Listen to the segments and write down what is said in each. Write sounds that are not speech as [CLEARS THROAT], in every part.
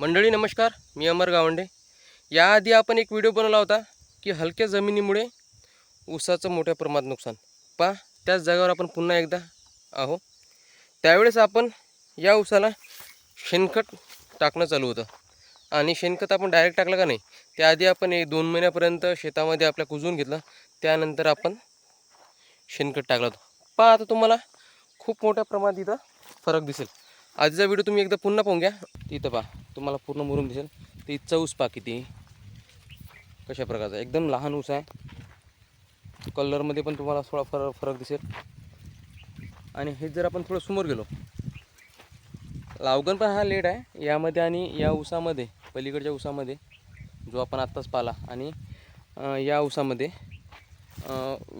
मंडळी नमस्कार. मी अमर गावंडे. याआधी आपण एक व्हिडिओ बनवला होता की हलक्या जमिनीमुळे ऊसाचं मोठ्या प्रमाणात नुकसान. पा त्याच जागेवर आपण पुन्हा एकदा आहो. त्यावेळेस आपण या ऊसाला शेणखत टाकणं चालू होतं. आणि शेणखत आपण डायरेक्ट टाकलं का नाही त्याआधी आपण एक दोन महिन्यापर्यंत शेतामध्ये आपल्या कुजवून घेतलं. त्यानंतर आपण शेणखत टाकलं होतं. पहा आता तुम्हाला खूप मोठ्या प्रमाणात इथं फरक दिसेल. आजचा व्हिडिओ तुम्ही एकदा पुन्हा पाहून घ्या. इथं पहा. तुम्हाला पूर्ण मुरुम दिसेल. ती इथचा ऊस पहा किती कशा प्रकारचा? एकदम लहान ऊस आहे. कलरमध्ये पण तुम्हाला थोडा फरक फरक दिसेल. आणि हे जर आपण थोडं समोर गेलो. लावगण पण हा लेट आहे. यामध्ये आणि या ऊसामध्ये पलीकडच्या ऊसामध्ये जो आपण आत्ताच पाला आणि या ऊसामध्ये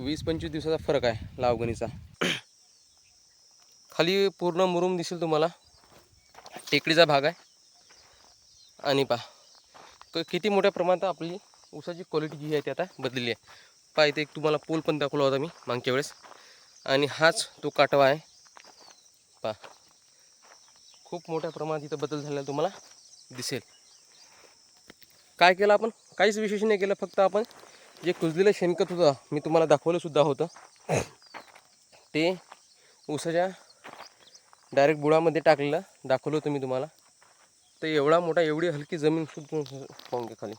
वीस पंचवीस दिवसाचा फरक आहे लावगणीचा. खाली पूर्ण मुरुम दिसेल तुम्हाला. टेकडीचा भाग आहे. आणि पहा क- किती मोठ्या प्रमाणात आपली ऊसाची क्वालिटी जी आहे ती आता बदलली आहे. पहा इथे एक तुम्हाला पोल पण दाखवला होता मी मागच्या वेळेस. आणि हाच तो काटवा आहे. पहा खूप मोठ्या प्रमाणात इथं बदल झालेला तुम्हाला दिसेल. काय केलं आपण? काहीच विशेष नाही केलं फक्त आपण जे कुजलेलं शेणखत होतं मी तुम्हाला दाखवलं सुद्धा होतं. ते ऊसाच्या डायरेक्ट बुळामध्ये टाकलेलं दाखवलं होतं मी तुम्हाला. तर एवढा मोठा एवढी हलकी जमीन सुद्धा पाहून खाली.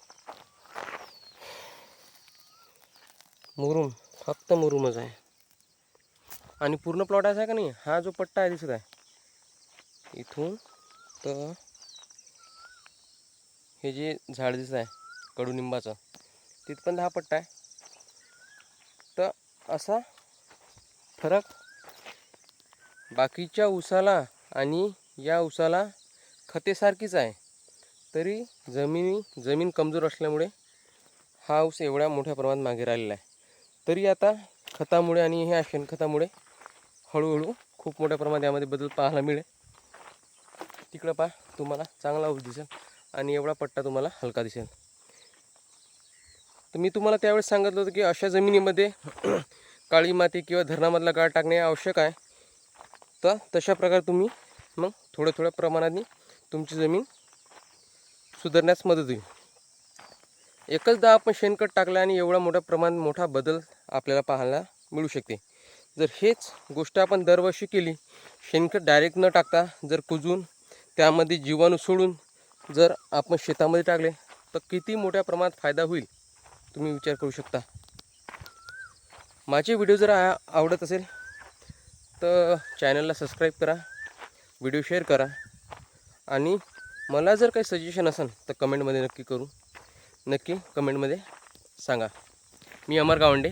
मुरुम फक्त मुरुमच आहे. आणि पूर्ण प्लॉट असा आहे का नाही? हा जो पट्टा आहे दिसत आहे. इथून तर हे जे झाड दिसत आहे कडुनिंबाचं तिथपर्यंत हा पट्टा आहे. तर असा फरक बाकीच्या ऊसाला आणि या उसाला खतेसारखीच आहे. तरी जमिनी जमीन कमजोर असल्यामुळे हा ऊस एवढ्या मोठ्या प्रमाणात मागे राहिलेला आहे. तरी आता खतामुळे आणि ह्या शेणखतामुळे हळूहळू खूप मोठ्या प्रमाणात यामध्ये बदल पाहायला मिळेल. तिकडं पहा तुम्हाला चांगला ऊस दिसेल आणि एवढा पट्टा तुम्हाला हलका दिसेल. तर मी तुम्हाला त्यावेळेस सांगितलं होतं की अशा जमिनीमध्ये [CLEARS THROAT] काळी माती किंवा धरणामधला गाळ टाकणे आवश्यक आहे. तर तशा प्रकारे तुम्ही मग थोड्या थोड्या प्रमाणाने तुमची जमीन सुधारण्यास मदत होईल. एकचदा आपण शेणखत टाकलं आणि एवढा मोठ्या प्रमाणात मोठा बदल आपल्याला पाहायला मिळू शकते. जर हेच गोष्ट आपण दरवर्षी केली शेणखत डायरेक्ट न टाकता जर कुजून त्यामध्ये जीवाणू सोडून जर आपण शेतामध्ये टाकले तर किती मोठ्या प्रमाणात फायदा होईल? तुम्ही विचार करू शकता. माझे व्हिडिओ जर आ- आवडत असेल तर चॅनलला सबस्क्राईब करा व्हिडिओ शेअर करा. आणि मला जर काही सजेशन असेल तर कमेंटमध्ये नक्की करू. नक्की कमेंटमध्ये सांगा. मी अमर गावंडे.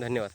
धन्यवाद.